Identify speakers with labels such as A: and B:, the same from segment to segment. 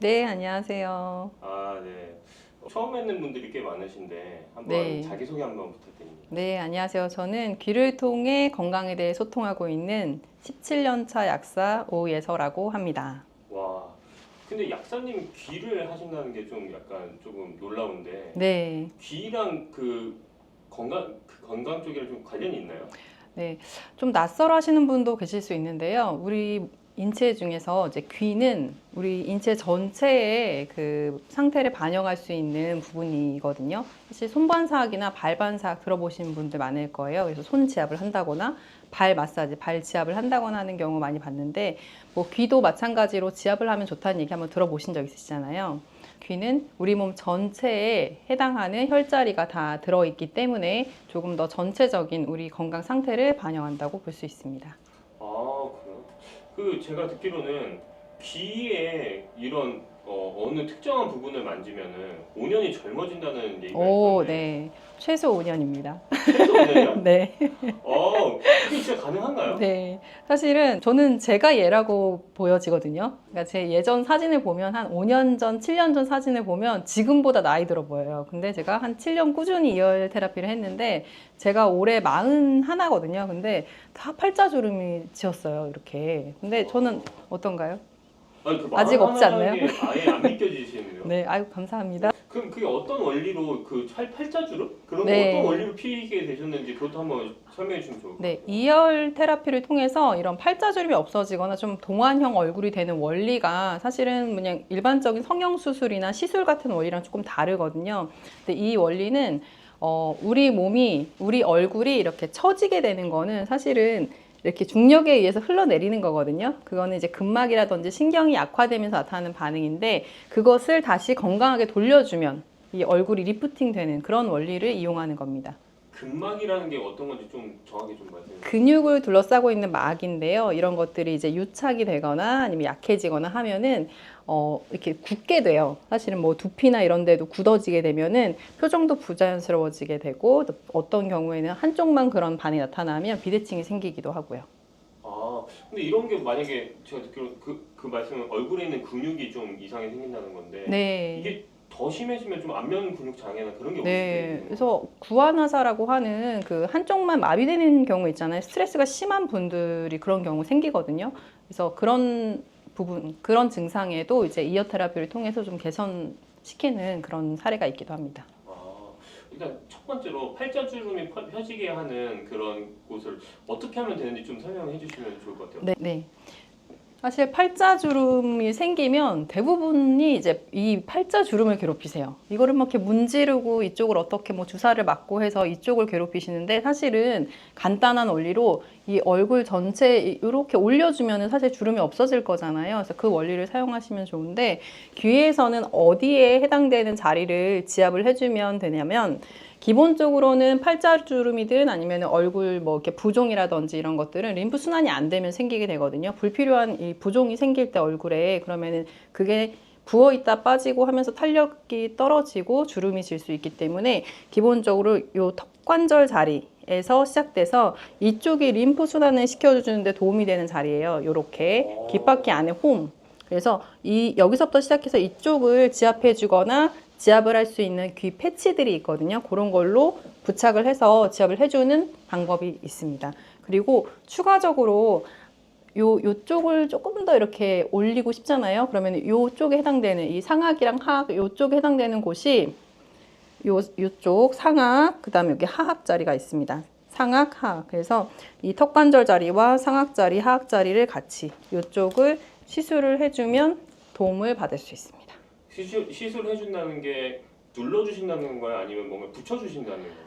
A: 네, 안녕하세요.
B: 아, 네. 처음 뵙는 분들이 꽤 많으신데 한번
A: 네.
B: 자기소개 한번 부탁드립니다.
A: 네, 안녕하세요. 저는 귀를 통해 건강에 대해 소통하고 있는 17년차 약사 오예서라고 합니다.
B: 와. 근데 약사님 귀를 하신다는 게 좀 약간 조금 놀라운데
A: 네,
B: 귀랑 그 건강 그 건강 쪽이랑 좀 관련이 있나요?
A: 좀 낯설어 하시는 분도 계실 수 있는데요. 우리 인체 중에서 이제 귀는 우리 인체 전체의 그 상태를 반영할 수 있는 부분이거든요. 사실 손반사학이나 발반사학 들어보신 분들 많을 거예요. 그래서 손 지압을 한다거나 발 마사지, 발 지압을 한다거나 하는 경우 많이 봤는데 뭐 귀도 마찬가지로 지압을 하면 좋다는 얘기 한번 들어보신 적 있으시잖아요. 귀는 우리 몸 전체에 해당하는 혈자리가 다 들어있기 때문에 조금 더 전체적인 우리 건강 상태를 반영한다고 볼 수 있습니다.
B: 그 제가 듣기로는 귀에 이런 어, 어느 특정한 부분을 만지면은 5년이 젊어진다는 얘기가
A: 오,
B: 있던데
A: 네. 최소 5년입니다.
B: 최소 5년이요?
A: 네.
B: 어, 그게 진짜 가능한가요?
A: 네. 사실은 저는 제가 얘라고 보여지거든요. 그러니까 제 예전 사진을 보면 한 5년 전, 7년 전 사진을 보면 지금보다 나이 들어 보여요. 근데 제가 한 7년 꾸준히 이열 테라피를 했는데 제가 올해 41거든요. 근데 다 팔자주름이 지었어요. 이렇게. 근데 저는 어떤가요?
B: 아니, 그
A: 아직 없지 않나요?
B: 아예 안 믿겨지시는데요?
A: 네. 아유, 감사합니다.
B: 그럼 그게 어떤 원리로 그 팔, 팔자주름? 그런
A: 네.
B: 거 어떤 원리로 피게 되셨는지 그것도 한번 설명해 주시면 좋을 것
A: 네,
B: 같아요.
A: 이열 테라피를 통해서 이런 팔자주름이 없어지거나 좀 동안형 얼굴이 되는 원리가 사실은 그냥 일반적인 성형 수술이나 시술 같은 원리랑 조금 다르거든요. 근데 이 원리는 어, 우리 몸이 우리 얼굴이 이렇게 처지게 되는 거는 사실은 이렇게 중력에 의해서 흘러내리는 거거든요. 그거는 이제 근막이라든지 신경이 약화되면서 나타나는 반응인데 그것을 다시 건강하게 돌려주면 이 얼굴이 리프팅 되는 그런 원리를 이용하는 겁니다.
B: 근막이라는 게 어떤 건지 좀 정확히 좀 말씀해 주세요.
A: 근육을 둘러싸고 있는 막인데요. 이런 것들이 이제 유착이 되거나 아니면 약해지거나 하면은 어, 이렇게 굳게 돼요. 사실은 뭐 두피나 이런 데도 굳어지게 되면은 표정도 부자연스러워지게 되고 또 어떤 경우에는 한쪽만 그런 반응이 나타나면 비대칭이 생기기도 하고요.
B: 아, 근데 이런 게 만약에 제가 듣기로 그, 그 말씀은 얼굴에 있는 근육이 좀 이상이 생긴다는 건데
A: 네.
B: 이게 더 심해지면 좀 안면 근육 장애나 그런 게
A: 네, 그래서 구안화사라고 하는 그 한쪽만 마비되는 경우 있잖아요. 스트레스가 심한 분들이 그런 경우 생기거든요. 그래서 그런 부분, 그런 증상에도 이제 이어 테라피를 통해서 좀 개선시키는 그런 사례가 있기도 합니다.
B: 아, 일단 첫 번째로 팔자주름이 펴- 펴지게 하는 그런 곳을 어떻게 하면 되는지 좀 설명해 주시면 좋을 것 같아요.
A: 네, 네. 사실 팔자주름이 생기면 대부분이 이제 이 팔자주름을 괴롭히세요. 이거를 막 이렇게 문지르고 이쪽을 어떻게 뭐 주사를 맞고 해서 이쪽을 괴롭히시는데 사실은 간단한 원리로 이 얼굴 전체 이렇게 올려주면 사실 주름이 없어질 거잖아요. 그래서 그 원리를 사용하시면 좋은데 귀에서는 어디에 해당되는 자리를 지압을 해주면 되냐면 기본적으로는 팔자주름이든 아니면 얼굴 뭐 이렇게 부종이라든지 이런 것들은 림프 순환이 안 되면 생기게 되거든요. 불필요한 이 부종이 생길 때 얼굴에 그러면은 그게 부어 있다 빠지고 하면서 탄력이 떨어지고 주름이 질 수 있기 때문에 기본적으로 요 턱관절 자리에서 시작돼서 이쪽이 림프 순환을 시켜주는데 도움이 되는 자리예요. 요렇게 귓바퀴 안에 홈. 그래서 이 여기서부터 시작해서 이쪽을 지압해주거나 지압을 할 수 있는 귀 패치들이 있거든요. 그런 걸로 부착을 해서 지압을 해주는 방법이 있습니다. 그리고 추가적으로 요 요쪽을 조금 더 이렇게 올리고 싶잖아요. 그러면 요쪽에 해당되는 이 상악이랑 하악 요쪽에 해당되는 곳이 요 요쪽 상악 그 다음에 여기 하악 자리가 있습니다. 상악 하악. 그래서 이 턱관절 자리와 상악 자리, 하악 자리를 같이 요쪽을 시술을 해주면 도움을 받을 수 있습니다.
B: 시술 시술해 준다는 게 눌러 주신다는 건가요? 아니면 뭔가 붙여 주신다는 건가요?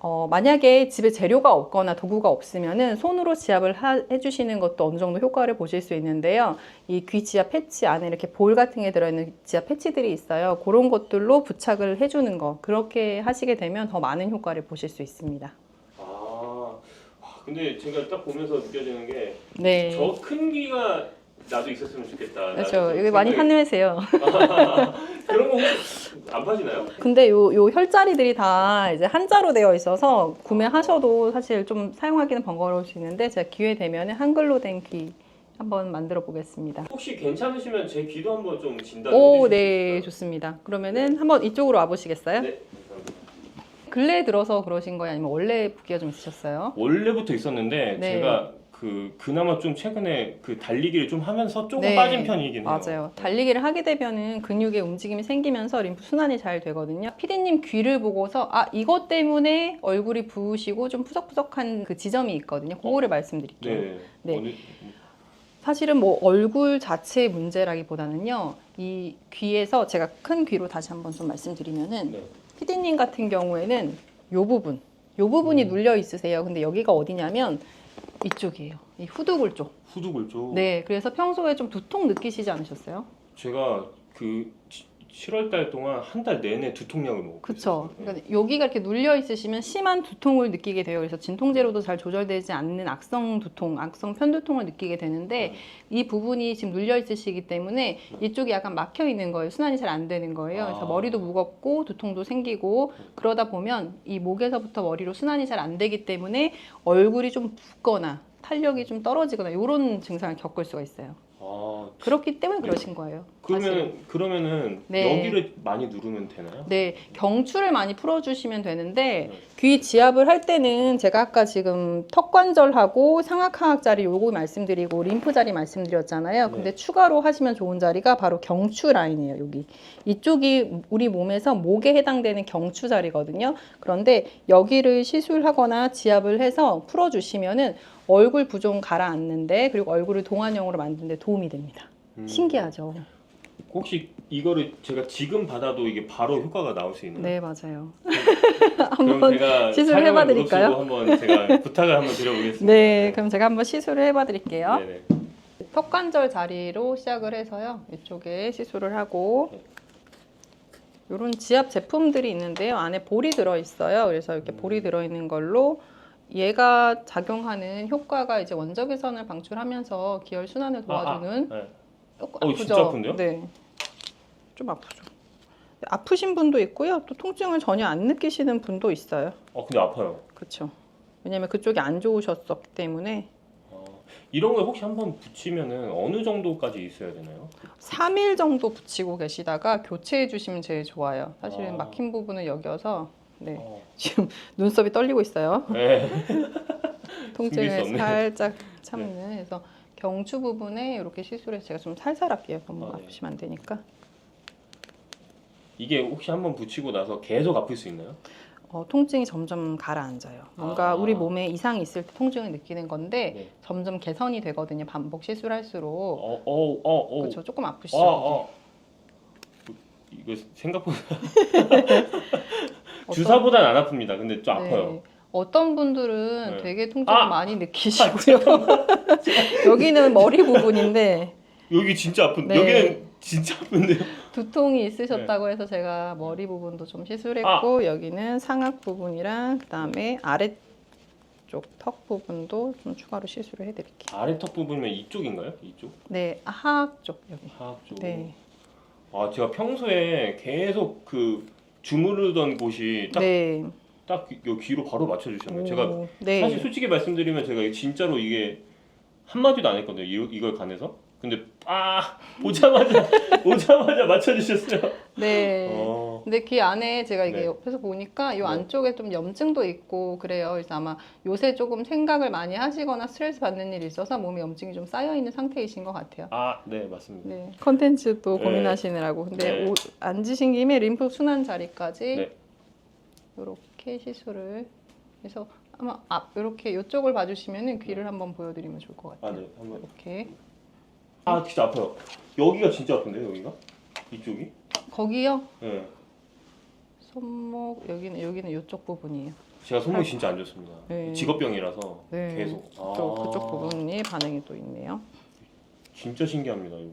A: 어, 만약에 집에 재료가 없거나 도구가 없으면은 손으로 지압을 하- 해주시는 것도 어느 정도 효과를 보실 수 있는데요. 이 귀 지압 패치 안에 이렇게 볼 같은 게 들어있는 지압 패치들이 있어요. 그런 것들로 부착을 해주는 거. 그렇게 하시게 되면 더 많은 효과를 보실 수 있습니다.
B: 아, 아, 근데 제가 딱 보면서 느껴지는 게저
A: 네.
B: 큰 귀가 나도 있었으면 좋겠다.
A: 그렇죠. 이거 많이
B: 생각이-
A: 한림하세요.
B: 그런 거 혹시 안 파시나요?
A: 근데 요, 요 혈자리들이 다 이제 한자로 되어 있어서 구매하셔도 사실 좀 사용하기는 번거로울 수 있는데 제가 기회 되면 한글로 된 귀 한번 만들어 보겠습니다.
B: 혹시 괜찮으시면 제 귀도 한번 좀 진단해
A: 오, 네,
B: 수 있을까요?
A: 좋습니다. 그러면은 한번 이쪽으로 와 보시겠어요?
B: 네, 감사합니다.
A: 근래에 들어서 그러신 거예요? 아니면 원래 붓기가 좀 있으셨어요?
B: 원래부터 있었는데
A: 네.
B: 제가 그 그나마 좀 최근에 그 달리기를 좀 하면서 조금
A: 네,
B: 빠진 편이긴 해요.
A: 맞아요. 달리기를 하게 되면은 근육의 움직임이 생기면서 림프 순환이 잘 되거든요. 피디님 귀를 보고서 아 이것 때문에 얼굴이 부으시고 좀 푸석푸석한 그 지점이 있거든요. 그거를 말씀드릴게요.
B: 네.
A: 네.
B: 어느
A: 사실은 뭐 얼굴 자체의 문제라기보다는요. 이 귀에서 제가 큰 귀로 다시 한번 좀 말씀드리면은
B: 네.
A: 피디님 같은 경우에는 요 부분, 요 부분이
B: 음.
A: 눌려 있으세요. 근데 여기가 어디냐면 이쪽이에요. 이 후두골 쪽.
B: 후두골 쪽.
A: 네, 그래서 평소에 좀 두통 느끼시지 않으셨어요?
B: 제가 그 7월 달 동안 한 달 내내 두통약을 먹고
A: 그쵸.
B: 있었어요.
A: 그러니까 여기가 이렇게 눌려 있으시면 심한 두통을 느끼게 돼요. 그래서 진통제로도 잘 조절되지 않는 악성 두통, 악성 편두통을 느끼게 되는데 이 부분이 지금 눌려 있으시기 때문에 이쪽이 약간 막혀 있는 거예요. 순환이 잘 안 되는 거예요. 그래서
B: 아.
A: 머리도 무겁고 두통도 생기고 그러다 보면 이 목에서부터 머리로 순환이 잘 안 되기 때문에 얼굴이 좀 붓거나 탄력이 좀 떨어지거나 이런 증상을 겪을 수가 있어요.
B: 아,
A: 그렇기 때문에 그러신 거예요. 사실.
B: 그러면 그러면은
A: 네.
B: 여기를 많이 누르면 되나요?
A: 네, 경추를 많이 풀어주시면 되는데
B: 네.
A: 귀 지압을 할 때는 제가 아까 지금 턱관절하고 상악하악 자리 요거 말씀드리고 림프 자리 말씀드렸잖아요.
B: 네.
A: 근데 추가로 하시면 좋은 자리가 바로 경추 라인이에요. 여기 이쪽이 우리 몸에서 목에 해당되는 경추 자리거든요. 그런데 여기를 시술하거나 지압을 해서 풀어주시면은 얼굴 부종 가라앉는데 그리고 얼굴을 동안형으로 만드는데 도움이 됩니다.
B: 음.
A: 신기하죠?
B: 혹시 이거를 제가 지금 받아도 이게 바로 효과가 나올 수 있나요?
A: 네, 맞아요.
B: 그럼
A: 한번
B: 제가
A: 시술
B: 촬영을
A: 해봐드릴까요?
B: 한번 제가 부탁을 한번 드려보겠습니다.
A: 네, 그럼 제가 한번 시술을 해봐 드릴게요.
B: 네네.
A: 턱관절 자리로 시작을 해서요. 이쪽에 시술을 하고
B: 네.
A: 이런 지압 제품들이 있는데요. 안에 볼이 들어 있어요. 그래서 이렇게 볼이
B: 음.
A: 들어 있는 걸로 얘가 작용하는 효과가 이제 원적외선을 방출하면서 기혈 순환을 도와주는
B: 아, 아, 네.
A: 조금
B: 어,
A: 아프죠?
B: 진짜 아픈데요?
A: 네. 좀 아프죠. 아프신 분도 있고요. 또 통증을 전혀 안 느끼시는 분도 있어요.
B: 어 근데 아파요.
A: 그렇죠. 왜냐면 그쪽이 안 좋으셨었기 때문에
B: 어, 이런 거 혹시 한번 붙이면은 어느 정도까지 있어야 되나요?
A: 3일 정도 붙이고 계시다가 교체해 주시면 제일 좋아요. 사실은
B: 아.
A: 막힌 부분은 여겨서 네.
B: 어.
A: 지금 눈썹이 떨리고 있어요.
B: 네.
A: 통증을
B: 없네요.
A: 살짝 참는. 그래서 경추 부분에 이렇게 시술해서 제가 좀 살살 할게요. 너무
B: 아, 네.
A: 아프시면 안 되니까.
B: 이게 혹시 한번 붙이고 나서 계속 아플 수 있나요?
A: 어, 통증이 점점 가라앉아요. 뭔가
B: 아.
A: 우리 몸에 이상이 있을 때 통증을 느끼는 건데
B: 네.
A: 점점 개선이 되거든요. 반복 시술할수록.
B: 어, 어, 어, 어.
A: 그렇죠. 조금 아프시죠.
B: 어, 어. 이거 생각보다 주사보다는 안 아픕니다. 근데 좀
A: 네.
B: 아파요.
A: 어떤 분들은
B: 네.
A: 되게 통증을
B: 아!
A: 많이 느끼시고요. 여기는 머리 부분인데
B: 여기 진짜 아픈.
A: 네.
B: 여기는 진짜 아픈데요.
A: 두통이 있으셨다고
B: 네.
A: 해서 제가 머리 부분도 좀 시술했고
B: 아!
A: 여기는 상악 부분이랑 그다음에 아래 쪽 턱 부분도 좀 추가로 시술을 해드릴게요.
B: 아래 턱 부분이면 이쪽인가요? 이쪽?
A: 네, 하악 쪽 여기.
B: 하악 쪽.
A: 네,
B: 아 제가 평소에 계속 그 주무르던 곳이 딱
A: 네.
B: 딱 요 귀로 바로 맞춰주셨네요.
A: 오,
B: 제가
A: 네.
B: 사실 솔직히 말씀드리면 제가 진짜로 이게 한 마디도 안 했거든요. 이, 이걸 관해서. 근데 아 오자마자 오자마자 맞춰주셨어요.
A: 네.
B: 어.
A: 근데 귀 안에 제가 이게
B: 네.
A: 옆에서 보니까 이
B: 네.
A: 안쪽에 좀 염증도 있고 그래요. 그래서 아마 요새 조금 생각을 많이 하시거나 스트레스 받는 일이 있어서 몸에 염증이 좀 쌓여 있는 상태이신 것 같아요.
B: 아, 네 맞습니다.
A: 네. 컨텐츠도
B: 네.
A: 고민하시느라고. 근데
B: 네.
A: 오- 앉으신 김에 림프 순환 자리까지
B: 네.
A: 이렇게 시술을 해서 아마 앞 이렇게 이쪽을 봐주시면은 귀를 한번 보여드리면 좋을 것
B: 아,
A: 같아요.
B: 네. 한번.
A: 이렇게
B: 아, 진짜 아파요. 여기가 진짜 아픈데요, 여기가? 이쪽이?
A: 거기요
B: 네.
A: 손목 여기는 여기는 이쪽 부분이에요.
B: 제가 손목이 진짜 안 좋습니다.
A: 네.
B: 직업병이라서
A: 네.
B: 계속.
A: 또
B: 아,
A: 그쪽 부분이 반응이 또 있네요.
B: 진짜 신기합니다, 이거.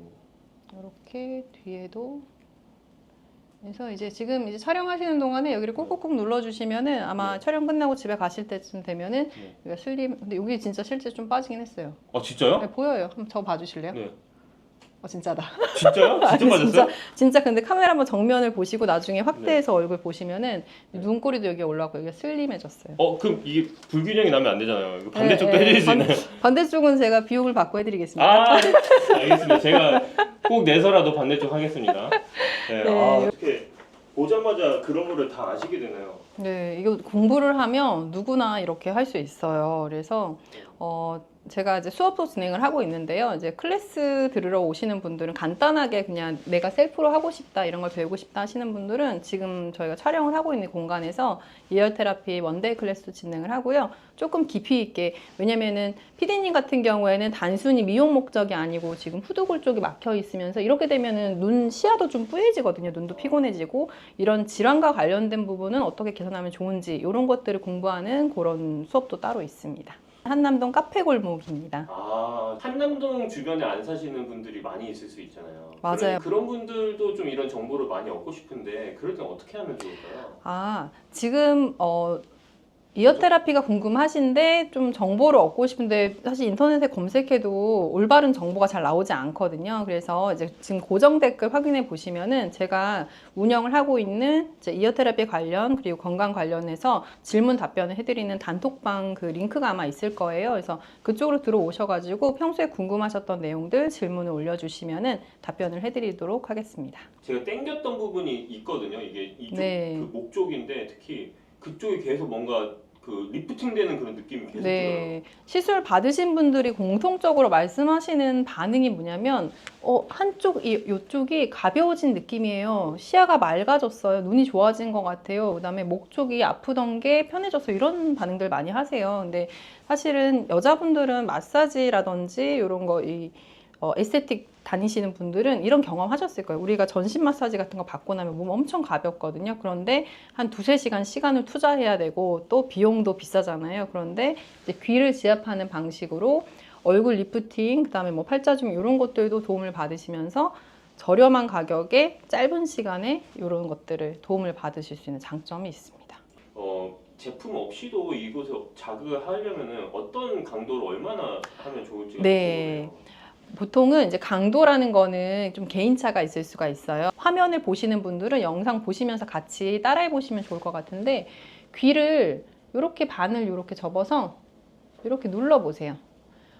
A: 이렇게 뒤에도 그래서 이제 지금 이제 촬영하시는 동안에 여기를 꾹꾹꾹 눌러주시면은 아마
B: 네.
A: 촬영 끝나고 집에 가실 때쯤 되면은
B: 네.
A: 여기가 슬림 근데 여기 진짜 실제 좀 빠지긴 했어요.
B: 아, 진짜요?
A: 네, 보여요. 한번 저 봐주실래요?
B: 네.
A: 어, 진짜다.
B: 진짜요? 진짜
A: 아니,
B: 맞았어요?
A: 진짜, 진짜 근데 카메라 한번 정면을 보시고 나중에
B: 네.
A: 확대해서 얼굴 보시면은 눈꼬리도 여기 올라가고 여기가 슬림해졌어요.
B: 어 그럼 이게 불균형이 나면 안 되잖아요. 이거 반대쪽도
A: 네, 네.
B: 있나요?
A: 반대쪽은 제가 비용을 받고 해드리겠습니다.
B: 아 알겠습니다. 제가 꼭 내서라도 반대쪽 하겠습니다. 네.
A: 네.
B: 아, 어떻게 보자마자 그런 거를 다 아시게 되나요?
A: 네, 이거 공부를 하면 누구나 이렇게 할 수 있어요. 그래서 어, 제가 이제 수업도 진행을 하고 있는데요. 이제 클래스 들으러 오시는 분들은 간단하게 그냥 내가 셀프로 하고 싶다 이런 걸 배우고 싶다 하시는 분들은 지금 저희가 촬영을 하고 있는 공간에서 이열 테라피 원데이 클래스도 진행을 하고요. 조금 깊이 있게 왜냐면은 피디님 같은 경우에는 단순히 미용 목적이 아니고 지금 후두골 쪽이 막혀 있으면서 이렇게 되면은 눈 시야도 좀 뿌얘지거든요. 눈도 피곤해지고 이런 질환과 관련된 부분은 어떻게 개선하면 좋은지 이런 것들을 공부하는 그런 수업도 따로 있습니다. 한남동 카페 골목입니다.
B: 아 한남동 주변에 안 사시는 분들이 많이 있을 수 있잖아요.
A: 맞아요.
B: 그런, 그런 분들도 좀 이런 정보를 많이 얻고 싶은데 그럴 땐 어떻게 하면 좋을까요?
A: 아, 지금 어 이어 테라피가 궁금하신데 좀 정보를 얻고 싶은데 사실 인터넷에 검색해도 올바른 정보가 잘 나오지 않거든요. 그래서 이제 지금 고정 댓글 확인해 보시면은 제가 운영을 하고 있는 이제 이어 테라피 관련 그리고 건강 관련해서 질문 답변을 해드리는 단톡방 그 링크가 아마 있을 거예요. 그래서 그쪽으로 들어오셔가지고 평소에 궁금하셨던 내용들 질문을 올려주시면은 답변을 해드리도록 하겠습니다.
B: 제가 땡겼던 부분이 있거든요. 이게 이쪽
A: 네.
B: 그 목 쪽인데 특히 그쪽이 계속 뭔가 그 리프팅 되는 그런 느낌이 계속 들어요.
A: 네, 시술 받으신 분들이 공통적으로 말씀하시는 반응이 뭐냐면, 어, 한쪽, 이, 요쪽이 가벼워진 느낌이에요. 시야가 맑아졌어요. 눈이 좋아진 것 같아요. 그 다음에 목 쪽이 아프던 게 편해졌어요. 이런 반응들 많이 하세요. 근데 사실은 여자분들은 마사지라든지 이런 거, 이, 어, 에스테틱 다니시는 분들은 이런 경험 하셨을 거예요. 우리가 전신 마사지 같은 거 받고 나면 몸 엄청 가볍거든요. 그런데 한 두세 시간 시간을 투자해야 되고 또 비용도 비싸잖아요. 그런데 귀를 지압하는 방식으로 얼굴 리프팅, 그 다음에 뭐 팔자줌 이런 것들도 도움을 받으시면서 저렴한 가격에 짧은 시간에 이런 것들을 도움을 받으실 수 있는 장점이 있습니다.
B: 어, 제품 없이도 이곳에 자극을 하려면은 어떤 강도로 얼마나 하면 좋을지가
A: 네.
B: 궁금해요.
A: 보통은 이제 강도라는 거는 좀 개인차가 있을 수가 있어요. 화면을 보시는 분들은 영상 보시면서 같이 따라해 보시면 좋을 것 같은데 귀를 이렇게 반을 이렇게 접어서 이렇게 눌러 보세요.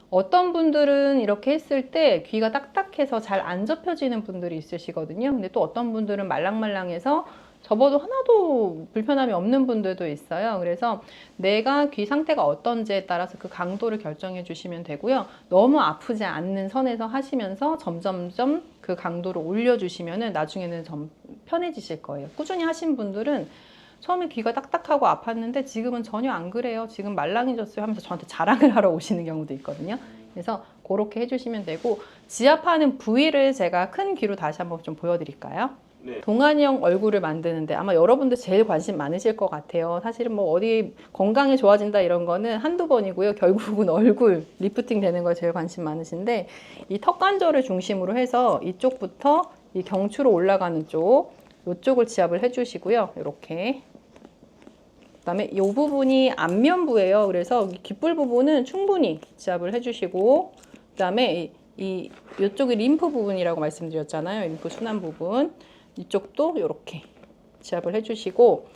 A: 어떤 분들은 이렇게 했을 때 귀가 딱딱해서 잘 안 접혀지는 분들이 있으시거든요. 근데 또 어떤 분들은 말랑말랑해서 접어도 하나도 불편함이 없는 분들도 있어요. 그래서 내가 귀 상태가 어떤지에 따라서 그 강도를 결정해 주시면 되고요. 너무 아프지 않는 선에서 하시면서 점점점 그 강도를 올려주시면은 나중에는 좀 편해지실 거예요. 꾸준히 하신 분들은 처음에 귀가 딱딱하고 아팠는데 지금은 전혀 안 그래요. 지금 말랑해졌어요 하면서 저한테 자랑을 하러 오시는 경우도 있거든요. 그래서 그렇게 해주시면 되고 지압하는 부위를 제가 큰 귀로 다시 한번 좀 보여드릴까요?
B: 네.
A: 동안형 얼굴을 만드는데 아마 여러분들 제일 관심 많으실 것 같아요. 사실은 뭐 어디 건강이 좋아진다 이런 거는 한두 번이고요. 결국은 얼굴 리프팅 되는 거에 제일 관심 많으신데 이 턱 관절을 중심으로 해서 이쪽부터 이 경추로 올라가는 쪽 이쪽을 지압을 해주시고요. 이렇게 그다음에 이 부분이 안면부예요. 그래서 이 귓불 부분은 충분히 지압을 해주시고 그다음에 이, 이 이쪽이 림프 부분이라고 말씀드렸잖아요. 림프 순환 부분 이쪽도 이렇게 지압을 해주시고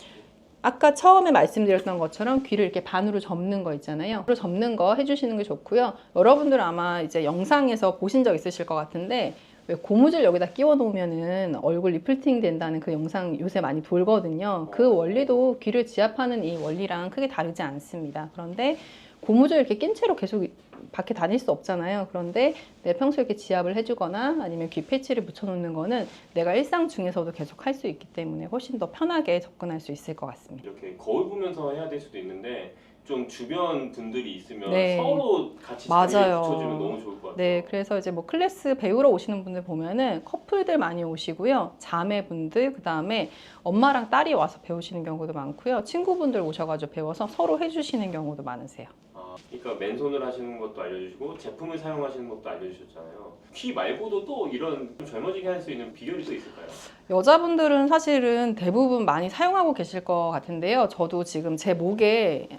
A: 아까 처음에 말씀드렸던 것처럼 귀를 이렇게 반으로 접는 거 있잖아요. 반으로 접는 거 해주시는 게 좋고요. 여러분들 아마 이제 영상에서 보신 적 있으실 것 같은데 왜 고무줄 여기다 끼워 놓으면은 얼굴 리프팅 된다는 그 영상 요새 많이 돌거든요. 그 원리도 귀를 지압하는 이 원리랑 크게 다르지 않습니다. 그런데 고무줄 이렇게 낀 채로 계속 밖에 다닐 수 없잖아요. 그런데 내가 평소에 이렇게 지압을 해주거나 아니면 귀 패치를 붙여놓는 거는 내가 일상 중에서도 계속 할 수 있기 때문에 훨씬 더 편하게 접근할 수 있을 것 같습니다.
B: 이렇게 거울 보면서 해야 될 수도 있는데 좀 주변 분들이 있으면
A: 네.
B: 서로 같이
A: 맞아요.
B: 붙여주면 너무 좋을 것 같아요.
A: 네, 그래서 이제 뭐 클래스 배우러 오시는 분들 보면은 커플들 많이 오시고요. 자매분들, 그 다음에 엄마랑 딸이 와서 배우시는 경우도 많고요. 친구분들 오셔가지고 배워서 서로 해주시는 경우도 많으세요.
B: 아, 그러니까 맨손을 하시는 것도 알려주시고 제품을 사용하시는 것도 알려주셨잖아요. 귀 말고도 또 이런 좀 젊어지게 할 수 있는 비결이 또 있을까요?
A: 여자분들은 사실은 대부분 많이 사용하고 계실 것 같은데요. 저도 지금 제 목에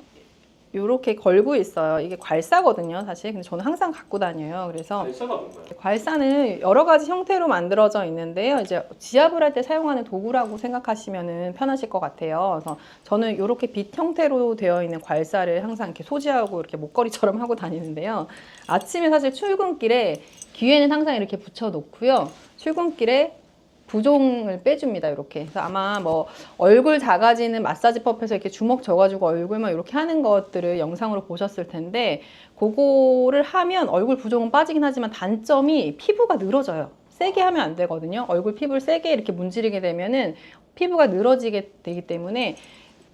A: 이렇게 걸고 있어요. 이게 괄사거든요, 사실. 근데 저는 항상 갖고 다녀요. 그래서
B: 발사가 뭔가요?
A: 괄사는 여러 가지 형태로 만들어져 있는데요. 이제 지압을 할 때 사용하는 도구라고 생각하시면 편하실 것 같아요. 그래서 저는 이렇게 빛 형태로 되어 있는 괄사를 항상 이렇게 소지하고 이렇게 목걸이처럼 하고 다니는데요. 아침에 사실 출근길에 귀에는 항상 이렇게 붙여 놓고요. 출근길에 부종을 빼줍니다. 이렇게. 그래서 아마 뭐 얼굴 작아지는 마사지 법에서 이렇게 주먹 져가지고 얼굴만 이렇게 하는 것들을 영상으로 보셨을 텐데 그거를 하면 얼굴 부종은 빠지긴 하지만 단점이 피부가 늘어져요. 세게 하면 안 되거든요. 얼굴 피부를 세게 이렇게 문지르게 되면은 피부가 늘어지게 되기 때문에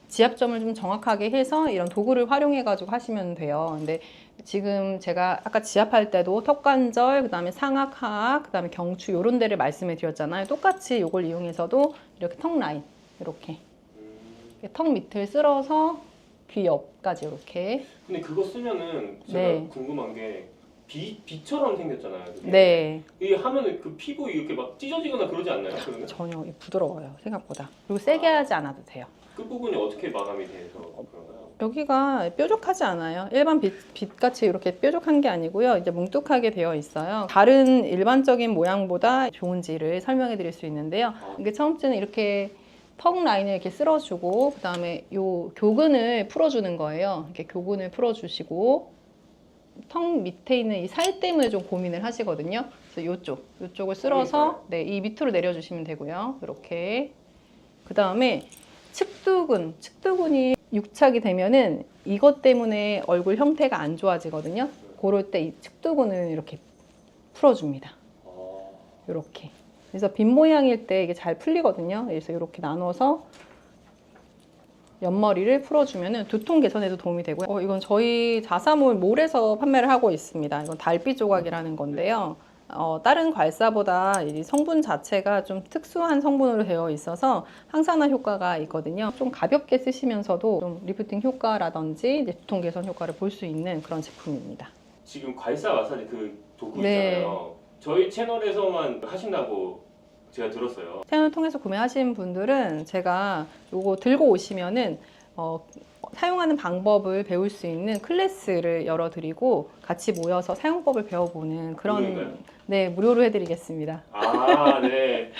A: 지압점을 좀 정확하게 해서 이런 도구를 활용해 가지고 하시면 돼요. 근데 지금 제가 아까 지압할 때도 턱관절, 그 다음에 상악, 하악, 그 다음에 경추 요런 데를 말씀해 드렸잖아요. 똑같이 이걸 이용해서도 이렇게 턱 라인 이렇게
B: 음,
A: 턱 밑을 쓸어서 귀 옆까지 이렇게
B: 근데 그거 쓰면은 제가
A: 네.
B: 궁금한 게 비, 비처럼 생겼잖아요. 그게.
A: 네
B: 이게 하면은 그 피부 이렇게 막 찢어지거나 그러지 않나요? 그러면
A: 전혀 부드러워요 생각보다 그리고 세게 하지 않아도 돼요.
B: 그 부분이 어떻게 마감이 돼서 그런가요?
A: 여기가 뾰족하지 않아요. 일반 빛, 빛같이 이렇게 뾰족한 게 아니고요. 이제 뭉툭하게 되어 있어요. 다른 일반적인 모양보다 좋은지를 설명해 드릴 수 있는데요. 이게 처음째는 이렇게 턱 라인을 이렇게 쓸어주고, 그 다음에 요 교근을 풀어주는 거예요. 이렇게 교근을 풀어주시고, 턱 밑에 있는 이 살땜을 좀 고민을 하시거든요. 그래서 요쪽, 요쪽을 쓸어서, 네, 이 밑으로 내려주시면 되고요. 이렇게. 그 다음에 측두근, 측두근이 육착이 되면은 이것 때문에 얼굴 형태가 안 좋아지거든요. 그럴 때 이 측두근을 이렇게 풀어줍니다.
B: 어,
A: 이렇게. 그래서 빈 모양일 때 이게 잘 풀리거든요. 그래서 이렇게 나눠서 옆머리를 풀어주면은 두통 개선에도 도움이 되고요. 어, 이건 저희 자사몰 몰에서 판매를 하고 있습니다. 이건 달빛 조각이라는 건데요. 어, 다른 괄사보다 이 성분 자체가 좀 특수한 성분으로 되어 있어서 항산화 효과가 있거든요. 좀 가볍게 쓰시면서도 좀 리프팅 효과라든지 이제 두통 개선 효과를 볼 수 있는 그런 제품입니다.
B: 지금 괄사 마사지 그 도구
A: 네.
B: 있잖아요. 저희 채널에서만 하신다고 제가 들었어요.
A: 채널 통해서 구매하신 분들은 제가 요거 들고 오시면은 어, 사용하는 방법을 배울 수 있는 클래스를 열어드리고 같이 모여서 사용법을 배워보는 그런
B: 무료인가요?
A: 네 무료로 해드리겠습니다.
B: 아, 네.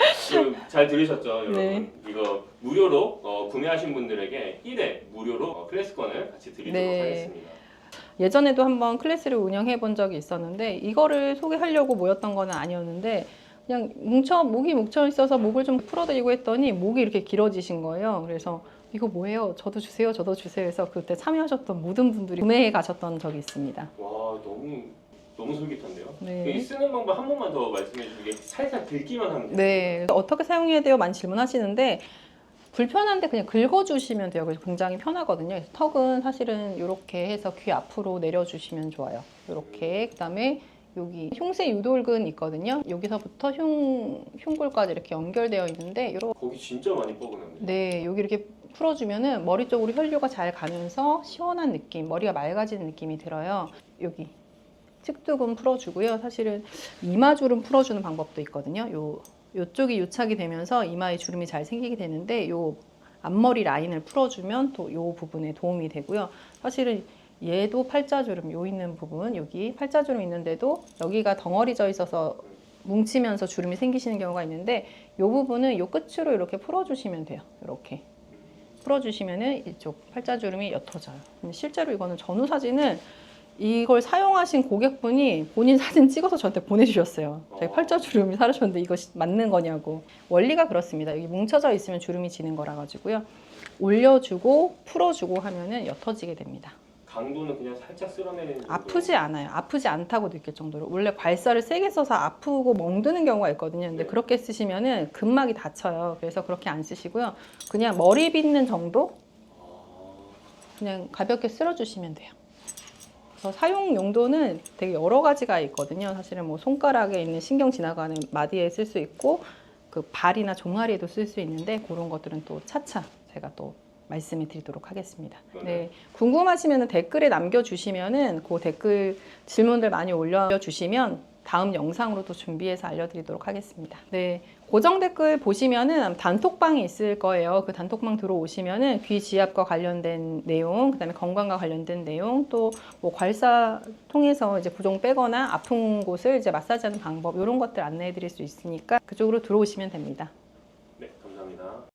B: 그잘 들으셨죠, 여러분?
A: 네.
B: 이거 무료로 어, 구매하신 분들에게 1회 무료로 어, 클래스권을 같이 드리도록
A: 네.
B: 하겠습니다.
A: 예전에도 한번 클래스를 운영해 본 적이 있었는데 이거를 소개하려고 모였던 거는 아니었는데 그냥 뭉쳐 목이 뭉쳐 있어서 목을 좀 풀어드리고 했더니 목이 이렇게 길어지신 거예요. 그래서 이거 뭐예요? 저도 주세요, 저도 주세요. 해서 그때 참여하셨던 모든 분들이 구매해 가셨던 적이 있습니다.
B: 와, 너무 너무 솔깃한데요.
A: 네.
B: 이 쓰는 방법 한 번만 더 말씀해 주시게 살살 긁기만 하면 돼요.
A: 네, 어떻게 사용해야 돼요? 많이 질문하시는데 불편한데 그냥 긁어주시면 돼요. 그래서 굉장히 편하거든요. 그래서 턱은 사실은 이렇게 해서 귀 앞으로 내려주시면 좋아요. 이렇게 그다음에 여기 흉쇄 유돌근 있거든요. 여기서부터 흉 흉골까지 이렇게 연결되어 있는데 요렇게
B: 거기 진짜 많이 뻐근합니다.
A: 네, 여기 이렇게 풀어주면은 머리 쪽으로 혈류가 잘 가면서 시원한 느낌, 머리가 맑아지는 느낌이 들어요. 여기 측두근 풀어주고요. 사실은 이마주름 풀어주는 방법도 있거든요. 요 요쪽이 유착이 되면서 이마에 주름이 잘 생기게 되는데 요 앞머리 라인을 풀어주면 또 요 부분에 도움이 되고요. 사실은 얘도 팔자주름 요 있는 부분 여기 팔자주름 있는데도 여기가 덩어리져 있어서 뭉치면서 주름이 생기시는 경우가 있는데 요 부분은 요 끝으로 이렇게 풀어주시면 돼요. 이렇게 풀어주시면은 이쪽 팔자주름이 옅어져요. 실제로 이거는 전후 사진은 이걸 사용하신 고객분이 본인 사진 찍어서 저한테 보내주셨어요. 자기
B: 어.
A: 팔자주름이 사라졌는데 이거 맞는 거냐고. 원리가 그렇습니다. 여기 뭉쳐져 있으면 주름이 지는 거라 가지고요. 올려주고 풀어주고 하면은 옅어지게 됩니다.
B: 강도는 그냥 살짝 쓸어내리는 정도.
A: 아프지 않아요. 아프지 않다고 느낄 정도로. 원래 괄사를 세게 써서 아프고 멍드는 경우가 있거든요. 근데
B: 네.
A: 그렇게 쓰시면은 근막이 다쳐요. 그래서 그렇게 안 쓰시고요. 그냥 머리 빗는 정도?
B: 아,
A: 그냥 가볍게 쓸어주시면 돼요. 그래서 사용 용도는 되게 여러 가지가 있거든요. 사실은 뭐 손가락에 있는 신경 지나가는 마디에 쓸 수 있고 그 발이나 종아리에도 쓸 수 있는데 그런 것들은 또 차차 제가 또 말씀해 드리도록 하겠습니다. 네. 궁금하시면 댓글에 남겨주시면은 그 댓글 질문들 많이 올려주시면 다음 영상으로 또 준비해서 알려드리도록 하겠습니다. 네. 고정 댓글 보시면은 단톡방이 있을 거예요. 그 단톡방 들어오시면은 귀 지압과 관련된 내용, 그다음에 건강과 관련된 내용, 또 뭐 괄사 통해서 이제 부종 빼거나 아픈 곳을 이제 마사지하는 방법 이런 것들 안내해 드릴 수 있으니까 그쪽으로 들어오시면 됩니다.